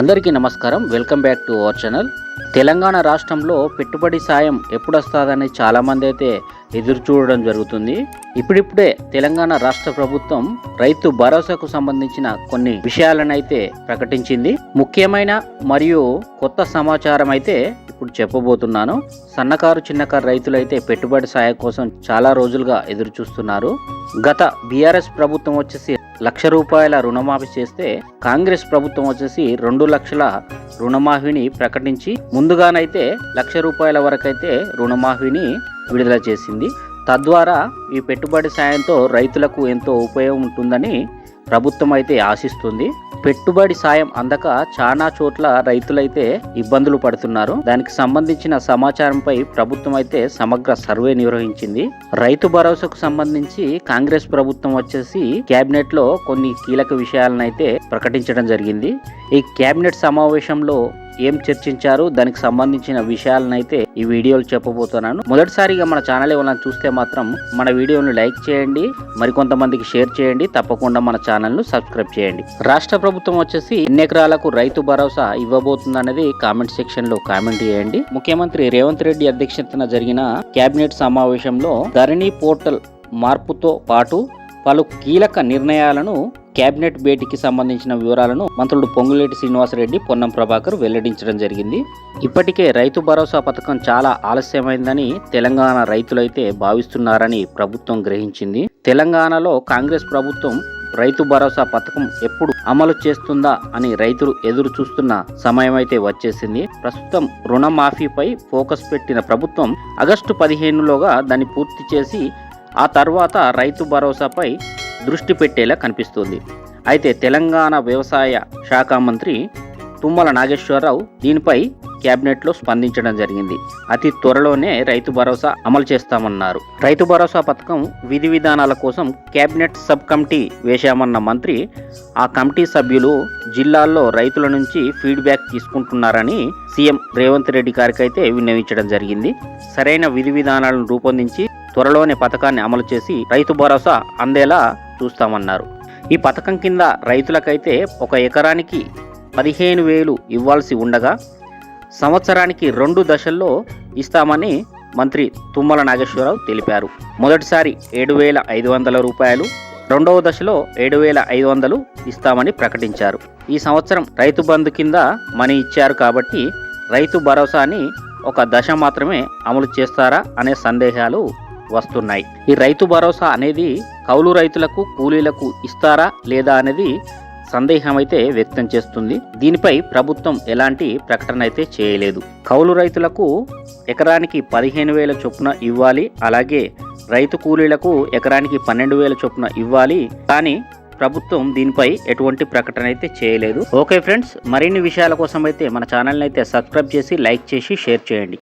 అందరికీ నమస్కారం. Welcome back to our channel. Telangana రాష్ట్రంలో పెట్టుబడి సాయం ఎప్పుడు వస్తుందని చాలామంది అయితే ఎదురు చూడడం జరుగుతుంది. ఇప్పుడిప్పుడే తెలంగాణ రాష్ట్ర ప్రభుత్వం రైతు భరోసాకు సంబంధించిన కొన్ని విషయాలను అయితే ప్రకటించింది. ముఖ్యమైన మరియు కొత్త సమాచారం అయితే ఇప్పుడు చెప్పబోతున్నాను. సన్నకారు చిన్నకారు రైతులైతే పెట్టుబడి సాయం కోసం చాలా రోజులుగా ఎదురు చూస్తున్నారు గత బీఆర్ఎస్ ప్రభుత్వం వచ్చేసి లక్ష రూపాయల రుణమాఫీ చేస్తే కాంగ్రెస్ ప్రభుత్వం వచ్చేసి రెండు లక్షల రుణమాఫీని ప్రకటించి ముందుగానైతే లక్ష రూపాయల వరకైతే రుణమాఫీని విడుదల చేసింది. తద్వారా ఈ పెట్టుబడి సాయంతో రైతులకు ఎంతో ఉపయోగం ఉంటుందని ప్రభుత్వం అయితే ఆశిస్తుంది. పెట్టుబడి సాయం అందక చాలా చోట్ల రైతులైతే ఇబ్బందులు పడుతున్నారు. దానికి సంబంధించిన సమాచారంపై ప్రభుత్వం అయితే సమగ్ర సర్వే నిర్వహించింది. రైతు భరోసాకు సంబంధించి కాంగ్రెస్ ప్రభుత్వం వచ్చేసి కేబినెట్లో కొన్ని కీలక విషయాలను అయితే ప్రకటించడం జరిగింది. ఈ కేబినెట్ సమావేశంలో ఏం చర్చించారు దానికి సంబంధించిన విషయాలను అయితే ఈ వీడియోలు చెప్పబోతున్నాను. మొదటిసారిగా మన ఛానల్ ఏమైనా చూస్తే మాత్రం మన వీడియోను లైక్ చేయండి మరికొంతమందికి షేర్ చేయండి తప్పకుండా మన ఛానల్ను సబ్స్క్రైబ్ చేయండి. రాష్ట్ర ప్రభుత్వం వచ్చేసి ఎన్ని ఎకరాలకు రైతు భరోసా ఇవ్వబోతుందనేది కామెంట్ సెక్షన్లో కామెంట్ చేయండి. ముఖ్యమంత్రి రేవంత్ రెడ్డి అధ్యక్షతన జరిగిన కేబినెట్ సమావేశంలో ధరణి పోర్టల్ మార్పుతో పాటు పలు కీలక నిర్ణయాలను కేబినెట్ భేటీకి సంబంధించిన వివరాలను మంత్రులు పొంగులేటి శ్రీనివాసరెడ్డి పొన్నం ప్రభాకర్ వెల్లడించడం జరిగింది. ఇప్పటికే రైతు భరోసా పథకం చాలా ఆలస్యమైందని తెలంగాణ రైతులైతే భావిస్తున్నారని ప్రభుత్వం గ్రహించింది. తెలంగాణలో కాంగ్రెస్ ప్రభుత్వం రైతు భరోసా పథకం ఎప్పుడు అమలు చేస్తుందా అని రైతులు ఎదురు చూస్తున్న సమయం అయితే వచ్చేసింది. ప్రస్తుతం రుణమాఫీపై ఫోకస్ పెట్టిన ప్రభుత్వం ఆగస్టు పదిహేనులోగా దాన్ని పూర్తి చేసి ఆ తర్వాత రైతు భరోసాపై దృష్టి పెట్టేలా కనిపిస్తుంది. అయితే తెలంగాణ వ్యవసాయ శాఖ మంత్రి తుమ్మల నాగేశ్వరరావు దీనిపై కేబినెట్లో స్పందించడం జరిగింది. అతి త్వరలోనే రైతు భరోసా అమలు చేస్తామన్నారు. రైతు భరోసా పథకం విధి విధానాల కోసం కేబినెట్ సబ్ కమిటీ వేశామన్న మంత్రి ఆ కమిటీ సభ్యులు జిల్లాల్లో రైతుల నుంచి ఫీడ్బ్యాక్ తీసుకుంటున్నారని సీఎం రేవంత్ రెడ్డి గారికి అయితే విన్నవించడం జరిగింది. సరైన విధి విధానాలను రూపొందించి త్వరలోనే పథకాన్ని అమలు చేసి రైతు భరోసా అందేలా చూస్తామన్నారు. ఈ పథకం కింద రైతులకైతే ఒక ఎకరానికి పదిహేను వేలు ఇవ్వాల్సి ఉండగా సంవత్సరానికి రెండు దశల్లో ఇస్తామని మంత్రి తుమ్మల నాగేశ్వరరావు తెలిపారు. మొదటిసారి ఏడు వేల ఐదు వందల రూపాయలు రెండవ దశలో ఏడు వేల ఐదు వందలు ఇస్తామని ప్రకటించారు. ఈ సంవత్సరం రైతు బంధు కింద మనీ ఇచ్చారు కాబట్టి రైతు భరోసాని ఒక దశ మాత్రమే అమలు చేస్తారా అనే సందేహాలు వస్తున్నాయి. ఈ రైతు భరోసా అనేది కౌలు రైతులకు కూలీలకు ఇస్తారా లేదా అనేది సందేహం అయితే వ్యక్తం చేస్తుంది. దీనిపై ప్రభుత్వం ఎలాంటి ప్రకటన అయితే చేయలేదు. కౌలు రైతులకు ఎకరానికి పదిహేను వేల చొప్పున ఇవ్వాలి. అలాగే రైతు కూలీలకు ఎకరానికి పన్నెండు వేల చొప్పున ఇవ్వాలి. కానీ ప్రభుత్వం దీనిపై ఎటువంటి ప్రకటన అయితే చేయలేదు. ఓకే ఫ్రెండ్స్ మరిన్ని విషయాల కోసం అయితే మన ఛానల్ని అయితే సబ్స్క్రైబ్ చేసి లైక్ చేసి షేర్ చేయండి.